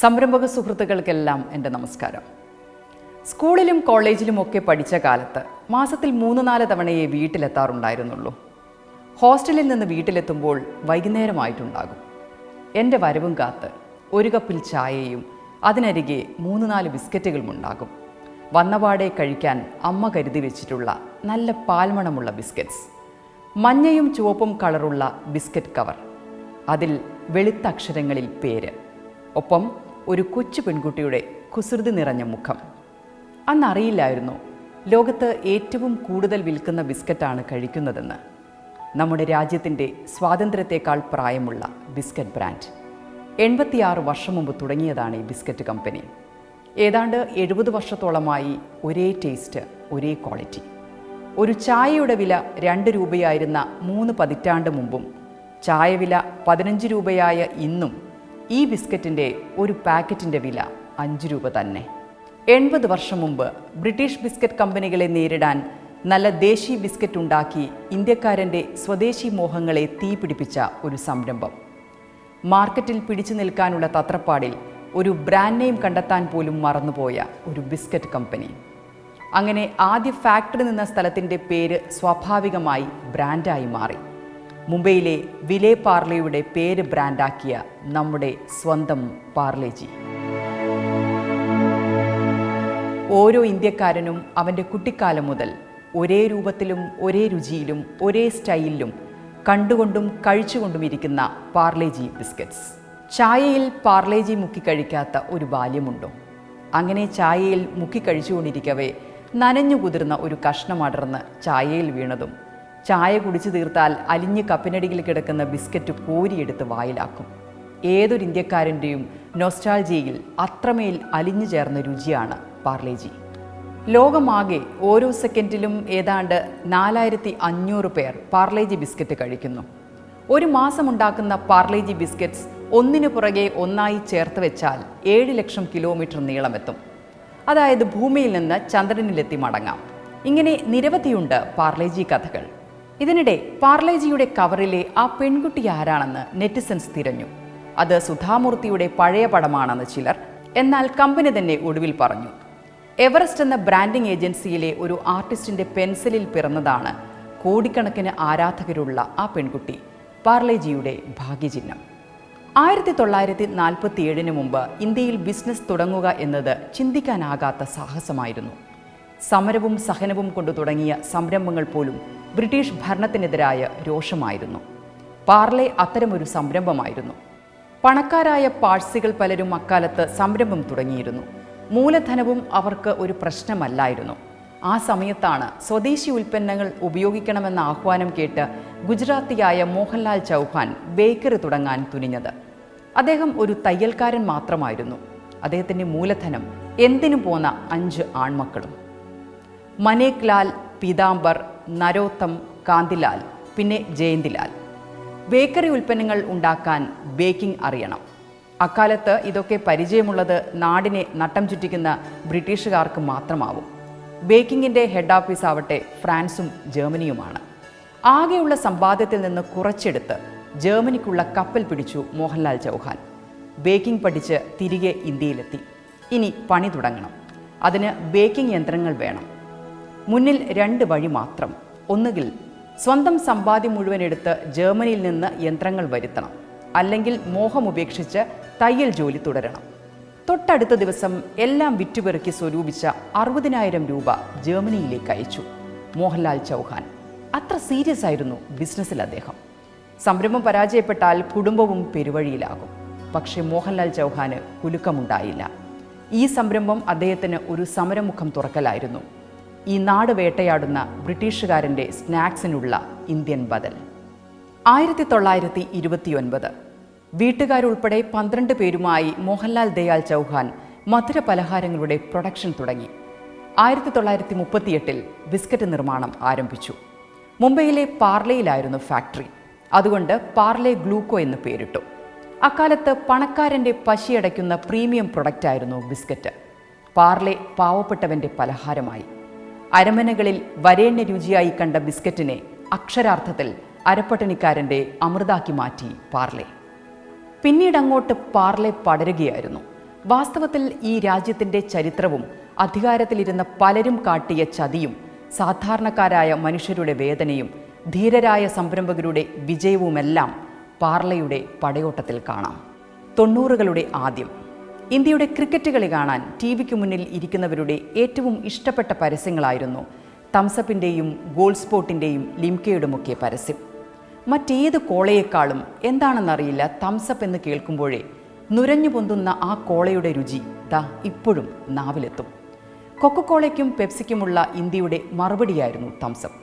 സംരംഭക സുഹൃത്തുക്കൾക്കെല്ലാം എന്റെ നമസ്കാരം. സ്കൂളിലും കോളേജിലും ഒക്കെ പഠിച്ച കാലത്ത് മാസത്തിൽ മൂന്ന് നാല് തവണയേ വീട്ടിലെത്താറുണ്ടായിരുന്നുള്ളൂ. ഹോസ്റ്റലിൽ നിന്ന് വീട്ടിലെത്തുമ്പോൾ വൈകുന്നേരമായിട്ടുണ്ടാകും. എന്റെ വരവും കാത്ത് ഒരു കപ്പിൽ ചായയും അതിനരികെ മൂന്ന് നാല് ബിസ്ക്കറ്റുകളും ഉണ്ടാകും. വന്നപാടെ കഴിക്കാൻ അമ്മ കരുതി വെച്ചിട്ടുള്ള നല്ല പാൽമണമുള്ള ബിസ്ക്കറ്റ്സ്. മഞ്ഞയും ചുവപ്പും കളറുള്ള ബിസ്ക്കറ്റ് കവർ. അതിൽ വെളുത്ത അക്ഷരങ്ങളിൽ പേര്. ഒപ്പം ഒരു കൊച്ചു പെൺകുട്ടിയുടെ കുസൃതി നിറഞ്ഞ മുഖം. അന്നറിയില്ലായിരുന്നു ലോകത്ത് ഏറ്റവും കൂടുതൽ വിൽക്കുന്ന ബിസ്ക്കറ്റാണ് കഴിക്കുന്നതെന്ന്. നമ്മുടെ രാജ്യത്തിന്റെ സ്വാതന്ത്ര്യത്തെക്കാൾ പ്രായമുള്ള ബിസ്ക്കറ്റ് ബ്രാൻഡ്. എൺപത്തിയാറ് വർഷം മുമ്പ് തുടങ്ങിയതാണ് ഈ ബിസ്ക്കറ്റ് കമ്പനി. ഏതാണ്ട് എഴുപത് വർഷത്തോളമായി ഒരേ ടേസ്റ്റ് ഒരേ ക്വാളിറ്റി. ഒരു ചായയുടെ വില രണ്ട് രൂപയായിരുന്ന മൂന്ന് പതിറ്റാണ്ട് മുമ്പും ചായ വില പതിനഞ്ച് രൂപയായ ഇന്നും ഈ ബിസ്ക്കറ്റിന്റെ ഒരു പാക്കറ്റിന്റെ വില അഞ്ച് രൂപ തന്നെ. എൺപത് വർഷം മുമ്പ് ബ്രിട്ടീഷ് ബിസ്ക്കറ്റ് കമ്പനികളെ നേരിടാൻ നല്ല ദേശീയ ബിസ്ക്കറ്റ് ഉണ്ടാക്കി ഇന്ത്യക്കാരന്റെ സ്വദേശി മോഹങ്ങളെ തീപിടിപ്പിച്ച ഒരു സംരംഭം. മാർക്കറ്റിൽ പിടിച്ചു നിൽക്കാനുള്ള തത്രപ്പാടിൽ ഒരു ബ്രാൻഡ് നെയിം കണ്ടെത്താൻ പോലും മറന്നുപോയ ഒരു ബിസ്ക്കറ്റ് കമ്പനി. അങ്ങനെ ആദ്യ ഫാക്ടറി നിന്ന സ്ഥലത്തിന്റെ പേര് സ്വാഭാവികമായി ബ്രാൻഡായി മാറി. മുംബൈയിലെ വിലെ പാർലെയുടെ പേര് ബ്രാൻഡാക്കിയ നമ്മുടെ സ്വന്തം പാർലേജി. ഓരോ ഇന്ത്യക്കാരനും അവന്റെ കുട്ടിക്കാലം മുതൽ ഒരേ രൂപത്തിലും ഒരേ രുചിയിലും ഒരേ സ്റ്റൈലിലും കണ്ടുകൊണ്ടും കഴിച്ചുകൊണ്ടും ഇരിക്കുന്ന പാർലേജി ബിസ്ക്കറ്റ്സ്. ചായയിൽ പാർലേജി മുക്കി കഴിക്കാത്ത ഒരു ബാല്യമുണ്ടോ? അങ്ങനെ ചായയിൽ മുക്കി കഴിച്ചുകൊണ്ടിരിക്കവേ നനഞ്ഞു കുതിർന്ന ഒരു കഷ്ണം അടർന്ന് ചായയിൽ വീണതും ചായ കുടിച്ചു തീർത്താൽ അലിഞ്ഞ് കപ്പിനടിയിൽ കിടക്കുന്ന ബിസ്ക്കറ്റ് കോരിയെടുത്ത് വായിലാക്കും. ഏതൊരു ഇന്ത്യക്കാരന്റെയും നൊസ്റ്റാൾജിയിൽ അത്രമേൽ അലിഞ്ഞു ചേർന്ന രുചിയാണ് പാർലേജി. ലോകമാകെ ഓരോ സെക്കൻഡിലും ഏതാണ്ട് നാലായിരത്തി അഞ്ഞൂറ് പേർ പാർലേജി ബിസ്ക്കറ്റ് കഴിക്കുന്നു. ഒരു മാസം ഉണ്ടാക്കുന്ന പാർലേജി ബിസ്ക്കറ്റ്സ് ഒന്നിനു പുറകെ ഒന്നായി ചേർത്ത് വെച്ചാൽ ഏഴ് ലക്ഷം കിലോമീറ്റർ നീളമെത്തും. അതായത് ഭൂമിയിൽ നിന്ന് ചന്ദ്രനിലെത്തി മടങ്ങാം. ഇങ്ങനെ നിരവധിയുണ്ട് പാർലേജി കഥകൾ. ഇതിനിടെ പാർലേജിയുടെ കവറിലെ ആ പെൺകുട്ടി ആരാണെന്ന് നെറ്റിസൻസ് തിരഞ്ഞു. അത് സുധാമൂർത്തിയുടെ പഴയ പടമാണെന്ന് ചിലർ എന്നാൽ കമ്പനി തന്നെ ഒടുവിൽ പറഞ്ഞു. എവറസ്റ്റ് എന്ന ബ്രാൻഡിംഗ് ഏജൻസിയിലെ ഒരു ആർട്ടിസ്റ്റിന്റെ പെൻസിലിൽ പിറന്നതാണ് കോടിക്കണക്കിന് ആരാധകരുള്ള ആ പെൺകുട്ടി പാർലേജിയുടെ ഭാഗ്യചിഹ്നം. ആയിരത്തി തൊള്ളായിരത്തി നാൽപ്പത്തി ഏഴിന് മുമ്പ് ഇന്ത്യയിൽ ബിസിനസ് തുടങ്ങുക എന്നത് ചിന്തിക്കാനാകാത്ത സാഹസമായിരുന്നു. സമരവും സഹനവും കൊണ്ടു തുടങ്ങിയ സംരംഭങ്ങൾ പോലും ബ്രിട്ടീഷ് ഭരണത്തിനെതിരായ രോഷമായിരുന്നു. പാർലെ അത്തരമൊരു സംരംഭമായിരുന്നു. പണക്കാരായ പാഴ്സികൾ പലരും അക്കാലത്ത് സംരംഭം തുടങ്ങിയിരുന്നു. മൂലധനവും അവർക്ക് ഒരു പ്രശ്നമല്ലായിരുന്നു. ആ സമയത്താണ് സ്വദേശി ഉൽപ്പന്നങ്ങൾ ഉപയോഗിക്കണമെന്ന ആഹ്വാനം കേട്ട് ഗുജറാത്തിയായ മോഹൻലാൽ ചൗഹാൻ ബേക്കറി തുടങ്ങാൻ തുനിഞ്ഞത്. അദ്ദേഹം ഒരു തയ്യൽക്കാരൻ മാത്രമായിരുന്നു. അദ്ദേഹത്തിന്റെ മൂലധനം എന്തിനു പോന്ന അഞ്ച് ആൺമക്കളും. മനേക് ലാൽ പീതാംബർ നരോത്തം കാന്തിലാൽ പിന്നെ ജയന്തിലാൽ. ബേക്കറി ഉൽപ്പന്നങ്ങൾ ഉണ്ടാക്കാൻ ബേക്കിംഗ് അറിയണം. അക്കാലത്ത് ഇതൊക്കെ പരിചയമുള്ളത് നാടിനെ നട്ടം ചുറ്റിക്കുന്ന ബ്രിട്ടീഷുകാർക്ക് മാത്രമാവും. ബേക്കിങ്ങിന്റെ ഹെഡ് ഓഫീസ് ആവട്ടെ ഫ്രാൻസും ജർമ്മനിയുമാണ്. ആകെയുള്ള സമ്പാദ്യത്തിൽ നിന്ന് കുറച്ചെടുത്ത് ജർമ്മനിക്കുള്ള കപ്പൽ പിടിച്ചു മോഹൻലാൽ ചൗഹാൻ. ബേക്കിംഗ് പഠിച്ച് തിരികെ ഇന്ത്യയിലെത്തി. ഇനി പണി തുടങ്ങണം. അതിന് ബേക്കിംഗ് യന്ത്രങ്ങൾ വേണം. മുന്നിൽ രണ്ട് വഴി മാത്രം. ഒന്നുകിൽ സ്വന്തം സമ്പാദ്യം മുഴുവൻ എടുത്ത് ജർമ്മനിയിൽ നിന്ന് യന്ത്രങ്ങൾ വരുത്തണം. അല്ലെങ്കിൽ മോഹം ഉപേക്ഷിച്ച് തയ്യൽ ജോലി തുടരണം. തൊട്ടടുത്ത ദിവസം എല്ലാം വിറ്റുപെറുക്കി സ്വരൂപിച്ച അറുപതിനായിരം രൂപ ജർമ്മനിയിലേക്ക് അയച്ചു. മോഹൻലാൽ ചൗഹാൻ. അത്ര സീരിയസ് ആയിരുന്നു ബിസിനസ്സിൽ അദ്ദേഹം. സംരംഭം പരാജയപ്പെട്ടാൽ കുടുംബവും പെരുവഴിയിലാകും. പക്ഷേ മോഹൻലാൽ ചൗഹാന് കുലുക്കമുണ്ടായില്ല. ഈ സംരംഭം അദ്ദേഹത്തിന് ഒരു സമരമുഖം തുറക്കലായിരുന്നു. ഈ നാട് വേട്ടയാടുന്ന ബ്രിട്ടീഷുകാരന്റെ സ്നാക്സിനുള്ള ഇന്ത്യൻ ബദൽ. ആയിരത്തി തൊള്ളായിരത്തി ഇരുപത്തിയൊൻപത് വീട്ടുകാരുൾപ്പെടെ പന്ത്രണ്ട് പേരുമായി മോഹൻലാൽ ദയാൽ ചൗഹാൻ മധുര പലഹാരങ്ങളുടെ പ്രൊഡക്ഷൻ തുടങ്ങി. ആയിരത്തി തൊള്ളായിരത്തി മുപ്പത്തിയെട്ടിൽ ബിസ്ക്കറ്റ് നിർമ്മാണം ആരംഭിച്ചു. മുംബൈയിലെ പാർലയിലായിരുന്നു ഫാക്ടറി. അതുകൊണ്ട് പാർലെ ഗ്ലൂക്കോ എന്ന് പേരിട്ടു. അക്കാലത്ത് പണക്കാരന്റെ പശിയടയ്ക്കുന്ന പ്രീമിയം പ്രൊഡക്റ്റായിരുന്നു ബിസ്ക്കറ്റ്. പാർലെ പാവപ്പെട്ടവന്റെ പലഹാരമായി. അരമനകളിൽ വരേണ്യ രുചിയായി കണ്ട ബിസ്ക്കറ്റിനെ അക്ഷരാർത്ഥത്തിൽ അരപ്പട്ടണിക്കാരന്റെ അമൃതാക്കി മാറ്റി പാർലെ. പിന്നീട് അങ്ങോട്ട് പാർലെ പടരുകയായിരുന്നു. വാസ്തവത്തിൽ ഈ രാജ്യത്തിന്റെ ചരിത്രവും അധികാരത്തിലിരുന്ന പലരും കാട്ടിയ ചതിയും സാധാരണക്കാരായ മനുഷ്യരുടെ വേദനയും ധീരരായ സംരംഭകരുടെ വിജയവുമെല്ലാം പാർലയുടെ പടയോട്ടത്തിൽ കാണാം. തൊണ്ണൂറുകളുടെ ആദ്യം ഇന്ത്യയുടെ ക്രിക്കറ്റ് കളി കാണാൻ ടി വിക്ക് മുന്നിൽ ഇരിക്കുന്നവരുടെ ഏറ്റവും ഇഷ്ടപ്പെട്ട പരസ്യങ്ങളായിരുന്നു തംസപ്പിന്റെയും ഗോൾ സ്പോട്ടിന്റെയും ലിംകയുടെയുമൊക്കെ പരസ്യം. മറ്റേത് കോളയേക്കാളും എന്താണെന്നറിയില്ല തംസപ്പ് എന്ന് കേൾക്കുമ്പോഴേ നുരഞ്ഞു പൊന്തുന്ന ആ കോളയുടെ രുചി ദാ ഇപ്പോഴും നാവിലെത്തും. കൊക്കക്കോളയ്ക്കും പെപ്സിക്കുമുള്ള ഇന്ത്യയുടെ മറുപടിയായിരുന്നു Thums Up.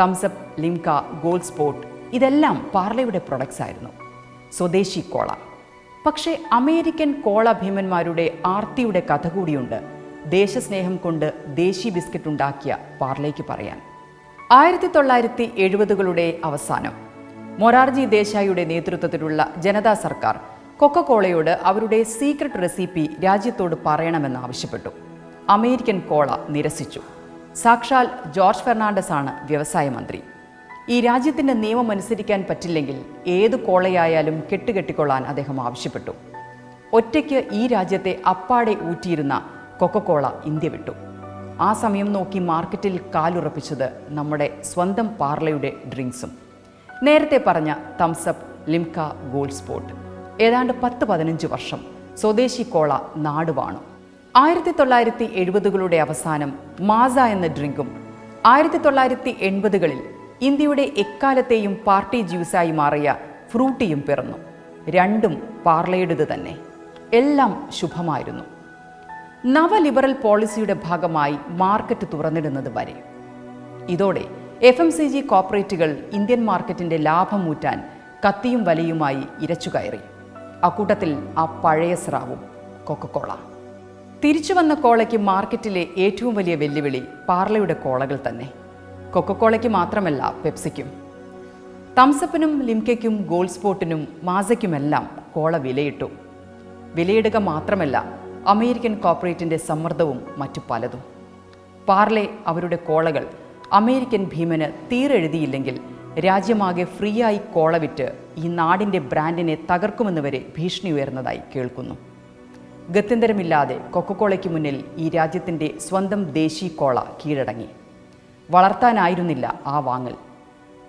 Thums Up Limca Gold Spot ഇതെല്ലാം പാർലയുടെ പ്രൊഡക്ട്സ് ആയിരുന്നു. സ്വദേശി കോള. പക്ഷേ അമേരിക്കൻ കോള ഭീമന്മാരുടെ ആർത്തിയുടെ കഥ കൂടിയുണ്ട്. ദേശസ്നേഹം കൊണ്ട് ദേശി ബിസ്ക്കറ്റ് ഉണ്ടാക്കിയ പാർലേക്ക് പറയാൻ. ആയിരത്തി തൊള്ളായിരത്തി എഴുപതുകളുടെ അവസാനം. മൊറാർജി ദേശായിയുടെ നേതൃത്വത്തിലുള്ള ജനതാ സർക്കാർ കൊക്കക്കോളയോട് അവരുടെ സീക്രട്ട് റെസിപ്പി രാജ്യത്തോട് പറയണമെന്ന് ആവശ്യപ്പെട്ടു. അമേരിക്കൻ കോള നിരസിച്ചു. സാക്ഷാൽ ജോർജ് ഫെർണാണ്ടസ് ആണ് വ്യവസായ മന്ത്രി. ഈ രാജ്യത്തിന്റെ നിയമം അനുസരിക്കാൻ പറ്റില്ലെങ്കിൽ ഏത് കോളയായാലും കെട്ടുകെട്ടിക്കൊള്ളാൻ അദ്ദേഹം ആവശ്യപ്പെട്ടു. ഒറ്റയ്ക്ക് ഈ രാജ്യത്തെ അപ്പാടെ ഊറ്റിയിരുന്ന കൊക്കക്കോള ഇന്ത്യ വിട്ടു. ആ സമയം നോക്കി മാർക്കറ്റിൽ കാലുറപ്പിച്ചത് നമ്മുടെ സ്വന്തം പാർലയുടെ ഡ്രിങ്ക്സും. നേരത്തെ പറഞ്ഞ തംസപ്പ് ലിംക ഗോൾഡ് സ്പോട്ട്. ഏതാണ്ട് പത്ത് പതിനഞ്ച് വർഷം സ്വദേശി കോള നാടുവാണു ആയിരത്തി തൊള്ളായിരത്തി എഴുപതുകളുടെ അവസാനം മാസ എന്ന ഡ്രിങ്കും ആയിരത്തി തൊള്ളായിരത്തി എൺപതുകളിൽ ഇന്ത്യയുടെ എക്കാലത്തെയും പാർട്ടി ജ്യൂസായി മാറിയ ഫ്രൂട്ടിയും പിറന്നു. രണ്ടും പാർലയുടേത് തന്നെ. എല്ലാം ശുഭമായിരുന്നു. നവലിബറൽ പോളിസിയുടെ ഭാഗമായി മാർക്കറ്റ് തുറന്നിടുന്നത് വരെ. ഇതോടെ എഫ് എം സി ജി കോർപ്പറേറ്റുകൾ ഇന്ത്യൻ മാർക്കറ്റിന്റെ ലാഭം ഊറ്റാൻ കത്തിയും വലയുമായി ഇരച്ചുകയറി അക്കൂട്ടത്തിൽ ആ പഴയ സ്രാവും കൊക്കക്കോള. തിരിച്ചു വന്ന കോളയ്ക്ക് മാർക്കറ്റിലെ ഏറ്റവും വലിയ വെല്ലുവിളി പാർലയുടെ കോളകൾ തന്നെ. കൊക്കക്കോളയ്ക്ക് മാത്രമല്ല പെപ്സിക്കും. തംസപ്പിനും ലിംകയ്ക്കും ഗോൾ സ്പോട്ടിനും മാസയ്ക്കുമെല്ലാം കോള വിലയിട്ടു. വിലയിടുക മാത്രമല്ല അമേരിക്കൻ കോപ്പറേറ്റിന്റെ സമ്മർദ്ദവും മറ്റു പലതും. പാർലെ അവരുടെ കോളകൾ അമേരിക്കൻ ഭീമന് തീരെഴുതിയില്ലെങ്കിൽ രാജ്യമാകെ ഫ്രീ ആയി കോള വിറ്റ് ഈ നാടിന്റെ ബ്രാൻഡിനെ തകർക്കുമെന്ന് വരെ ഭീഷണി ഉയർന്നതായി കേൾക്കുന്നു. ഗത്യന്തരമില്ലാതെ കൊക്കക്കോളയ്ക്ക് മുന്നിൽ ഈ രാജ്യത്തിന്റെ സ്വന്തം ദേശീയ കോള കീഴടങ്ങി. വളർത്താനായിരുന്നില്ല ആ വാങ്ങൽ.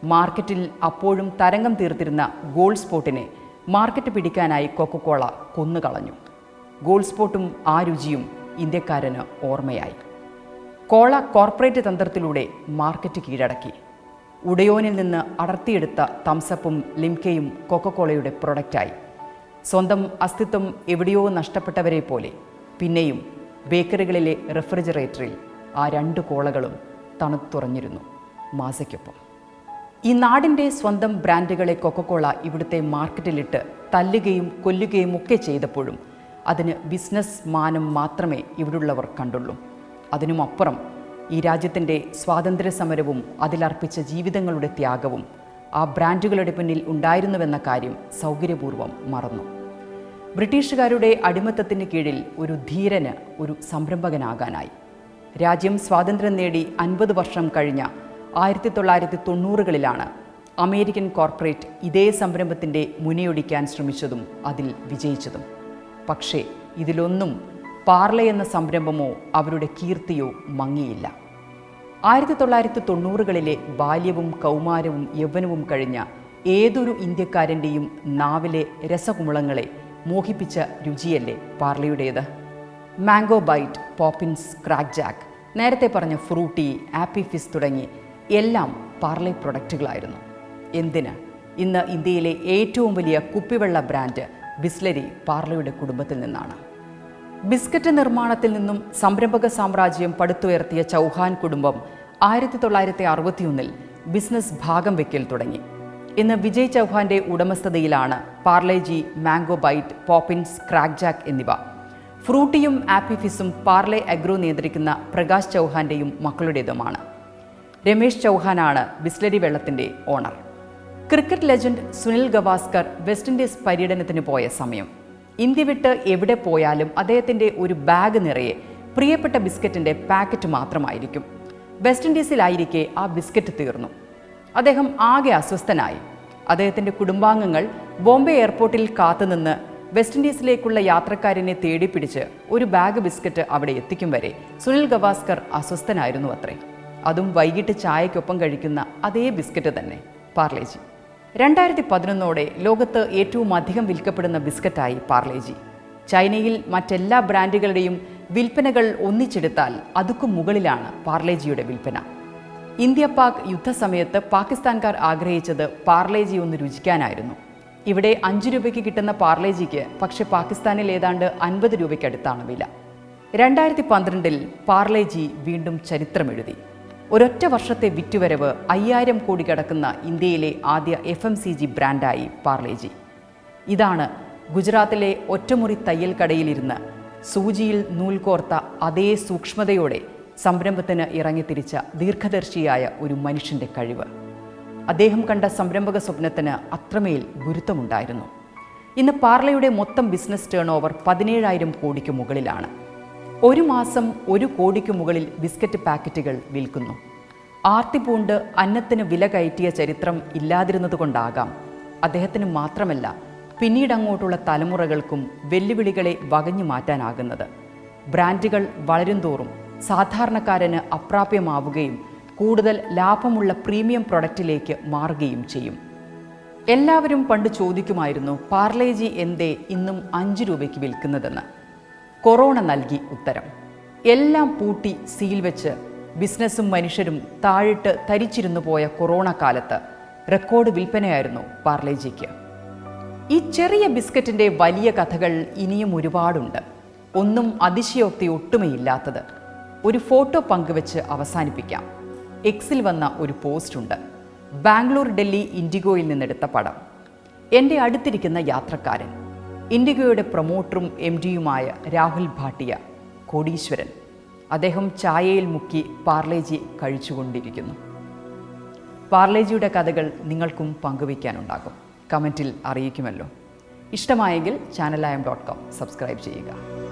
മാർക്കറ്റിൽ അപ്പോഴും തരംഗം തീർത്തിരുന്ന ഗോൾഡ് സ്പോട്ടിനെ മാർക്കറ്റ് പിടിക്കാനായി കൊക്കക്കോള കൊന്നുകളഞ്ഞു. ഗോൾഡ് സ്പോട്ടും ആ രുചിയും ഇന്ത്യക്കാരന് ഓർമ്മയായി. കോള കോർപ്പറേറ്റ് തന്ത്രത്തിലൂടെ മാർക്കറ്റ് കീഴടക്കി. ഉടയോനിൽ നിന്ന് അടർത്തിയെടുത്ത തംസപ്പും ലിംകയും കൊക്കക്കോളയുടെ പ്രൊഡക്റ്റായി. സ്വന്തം അസ്തിത്വം എവിടെയോ നഷ്ടപ്പെട്ടവരെ പോലെ പിന്നെയും ബേക്കറികളിലെ റെഫ്രിജറേറ്ററിൽ ആ രണ്ട് കോളകളും തണുത്തുറഞ്ഞിരുന്നു മാസയ്ക്കൊപ്പം. ഈ നാടിന്റെ സ്വന്തം ബ്രാൻഡുകളെ കൊക്കക്കോള ഇവിടുത്തെ മാർക്കറ്റിലിട്ട് തല്ലുകയും കൊല്ലുകയും ഒക്കെ ചെയ്തപ്പോഴും അതിന് ബിസിനസ് മാനം മാത്രമേ ഇവിടുള്ളവർ കണ്ടുള്ളൂ. അതിനുമപ്പുറം ഈ രാജ്യത്തിന്റെ സ്വാതന്ത്ര്യ സമരവും അതിലർപ്പിച്ച ജീവിതങ്ങളുടെ ത്യാഗവും ആ ബ്രാൻഡുകളുടെ പിന്നിൽ ഉണ്ടായിരുന്നുവെന്ന കാര്യം സൗകര്യപൂർവം മറന്നു. ബ്രിട്ടീഷുകാരുടെ അടിമത്തത്തിന് കീഴിൽ ഒരു ധീരന് ഒരു സംരംഭകനാകാനായി. രാജ്യം സ്വാതന്ത്ര്യം നേടി അൻപത് വർഷം കഴിഞ്ഞ ആയിരത്തി തൊള്ളായിരത്തി തൊണ്ണൂറുകളിലാണ് അമേരിക്കൻ കോർപ്പറേറ്റ് ഇതേ സംരംഭത്തിന്റെ മുനയൊടിക്കാൻ ശ്രമിച്ചതും അതിൽ വിജയിച്ചതും. പക്ഷേ ഇതിലൊന്നും പാർല എന്ന സംരംഭമോ അവരുടെ കീർത്തിയോ മങ്ങിയില്ല. ആയിരത്തി തൊള്ളായിരത്തി തൊണ്ണൂറുകളിലെ ബാല്യവും കൗമാരവും യൗവനവും കഴിഞ്ഞ ഏതൊരു ഇന്ത്യക്കാരന്റെയും നാവിലെ രസകുമുളങ്ങളെ മോഹിപ്പിച്ച രുചിയല്ലേ പാർലയുടേത്? Mango Bite Poppins Crack Jack നേരത്തെ പറഞ്ഞ ഫ്രൂട്ടി ആപ്പി ഫിസ് തുടങ്ങി എല്ലാം പാർലെ പ്രൊഡക്റ്റുകളായിരുന്നു. എന്തിന്? ഇന്ന് ഇന്ത്യയിലെ ഏറ്റവും വലിയ കുപ്പിവെള്ള ബ്രാൻഡ് ബിസ്ലരി പാർലയുടെ കുടുംബത്തിൽ നിന്നാണ്. ബിസ്ക്കറ്റ് നിർമ്മാണത്തിൽ നിന്നും സംരംഭക സാമ്രാജ്യം പടുത്തുയർത്തിയ ചൗഹാൻ കുടുംബം ആയിരത്തി തൊള്ളായിരത്തി അറുപത്തിയൊന്നിൽ ബിസിനസ് ഭാഗം വെക്കൽ തുടങ്ങി. ഇന്ന് വിജയ് ചൗഹാന്റെ ഉടമസ്ഥതയിലാണ് Parle G Mango Bite Poppins Crack Jack എന്നിവ. ഫ്രൂട്ടിയും ആപ്പിഫിസും പാർലെ അഗ്രോ നിയന്ത്രിക്കുന്ന പ്രകാശ് ചൗഹാന്റെയും മക്കളുടേതുമാണ്. രമേശ് ചൗഹാനാണ് ബിസ്ലരി വെള്ളത്തിന്റെ owner. Cricket legend Sunil Gavaskar West Indies പര്യടനത്തിന് പോയ സമയം. ഇന്ത്യ വിട്ട് എവിടെ പോയാലും അദ്ദേഹത്തിന്റെ ഒരു ബാഗ് നിറയെ പ്രിയപ്പെട്ട ബിസ്ക്കറ്റിന്റെ പാക്കറ്റ് മാത്രമായിരിക്കും. വെസ്റ്റ് ഇൻഡീസിലായിരിക്കെ ആ ബിസ്ക്കറ്റ് തീർന്നു. അദ്ദേഹം ആകെ അസ്വസ്ഥനായി. അദ്ദേഹത്തിന്റെ കുടുംബാംഗങ്ങൾ ബോംബെ എയർപോർട്ടിൽ കാത്തുനിന്ന് വെസ്റ്റ് ഇൻഡീസിലേക്കുള്ള യാത്രക്കാരനെ തേടിപ്പിടിച്ച് ഒരു ബാഗ് ബിസ്ക്കറ്റ് അവിടെ എത്തിക്കും വരെ സുനിൽ ഗവാസ്കർ അസ്വസ്ഥനായിരുന്നു അത്രേ. അതും വൈകിട്ട് ചായക്കൊപ്പം കഴിക്കുന്ന അതേ ബിസ്ക്കറ്റ് തന്നെ പാർലേജി. രണ്ടായിരത്തി പതിനൊന്നോടെ ലോകത്ത് ഏറ്റവും അധികം വിൽക്കപ്പെടുന്ന ബിസ്ക്കറ്റായി പാർലേജി. ചൈനയിൽ മറ്റെല്ലാ ബ്രാൻഡുകളുടെയും വിൽപ്പനകൾ ഒന്നിച്ചെടുത്താൽ അതുക്കും മുകളിലാണ് പാർലേജിയുടെ വിൽപ്പന. ഇന്ത്യ പാക് യുദ്ധസമയത്ത് പാകിസ്ഥാൻകാർ ആഗ്രഹിച്ചത് പാർലേജി ഒന്ന് രുചിക്കാനായിരുന്നു. ഇവിടെ അഞ്ച് രൂപയ്ക്ക് കിട്ടുന്ന പാർലേജിക്ക് പക്ഷേ പാകിസ്ഥാനിൽ ഏതാണ്ട് അൻപത് രൂപയ്ക്കടുത്താണ് വില. രണ്ടായിരത്തി പന്ത്രണ്ടിൽ പാർലേജി വീണ്ടും ചരിത്രമെഴുതി ഒരൊറ്റ വർഷത്തെ വിറ്റുവരവ് അയ്യായിരം കോടി കടക്കുന്ന ഇന്ത്യയിലെ ആദ്യ എഫ് എം സി ജി ബ്രാൻഡായി പാർലേജി. ഇതാണ് ഗുജറാത്തിലെ ഒറ്റമുറി തയ്യൽ കടയിലിരുന്ന് സൂചിയിൽ നൂൽ കോർത്ത അതേ സൂക്ഷ്മതയോടെ സംരംഭത്തിന് ഇറങ്ങിത്തിരിച്ച ദീർഘദർശിയായ ഒരു മനുഷ്യന്റെ കഴിവ്. അദ്ദേഹം കണ്ട സംരംഭക സ്വപ്നത്തിന് അത്രമേൽ ഗുരുത്വമുണ്ടായിരുന്നു. ഇന്ന് പാർലയുടെ മൊത്തം ബിസിനസ് ടേൺ ഓവർ പതിനേഴായിരം കോടിക്ക് മുകളിലാണ്. ഒരു മാസം ഒരു കോടിക്ക് മുകളിൽ ബിസ്ക്കറ്റ് പാക്കറ്റുകൾ വിൽക്കുന്നു. ആർത്തി പൂണ്ട് അന്നത്തിന് വില കയറ്റിയ ചരിത്രം ഇല്ലാതിരുന്നതുകൊണ്ടാകാം അദ്ദേഹത്തിന് മാത്രമല്ല പിന്നീട് അങ്ങോട്ടുള്ള തലമുറകൾക്കും വെല്ലുവിളികളെ വകഞ്ഞു മാറ്റാനാകുന്നത്. ബ്രാൻഡുകൾ വളരുംതോറും സാധാരണക്കാരന് അപ്രാപ്യമാവുകയും കൂടുതൽ ലാഭമുള്ള പ്രീമിയം പ്രൊഡക്റ്റിലേക്ക് മാറുകയും ചെയ്യും. എല്ലാവരും പണ്ട് ചോദിക്കുമായിരുന്നു പാർലേജി എന്തേ ഇന്നും അഞ്ച് രൂപയ്ക്ക് വിൽക്കുന്നതെന്ന്? കൊറോണ നൽകി ഉത്തരം. എല്ലാം പൂട്ടി സീൽ വെച്ച് ബിസിനസ്സും മനുഷ്യരും താഴിട്ട് തരിച്ചിരുന്നു പോയ കൊറോണ കാലത്ത് റെക്കോർഡ് വിൽപ്പനയായിരുന്നു പാർലേജിക്ക്. ഈ ചെറിയ ബിസ്ക്കറ്റിന്റെ വലിയ കഥകൾ ഇനിയും ഒരുപാടുണ്ട്. ഒന്നും അതിശയോക്തി ഒട്ടുമേയില്ലാത്തത് ഒരു ഫോട്ടോ പങ്കുവെച്ച് അവസാനിപ്പിക്കാം. എക്സിൽ വന്ന ഒരു പോസ്റ്റ് ഉണ്ട്. ബാംഗ്ലൂർ ഡൽഹി ഇൻഡിഗോയിൽ നിന്നെടുത്ത പടം. എന്റെ അടുത്തിരിക്കുന്ന യാത്രക്കാരൻ ഇൻഡിഗോയുടെ പ്രൊമോട്ടറും എം ഡിയുമായ രാഹുൽ ഭാട്ടിയ കോടീശ്വരൻ. അദ്ദേഹം ചായയിൽ മുക്കി പാർലേജി കഴിച്ചുകൊണ്ടിരിക്കുന്നു. പാർലേജിയുടെ കഥകൾ നിങ്ങൾക്കും പങ്കുവയ്ക്കാനുണ്ടാകും. കമന്റിൽ അറിയിക്കുമല്ലോ. ഇഷ്ടമായെങ്കിൽ ചാനലായം ഡോട്ട് കോം സബ്സ്ക്രൈബ് ചെയ്യുക.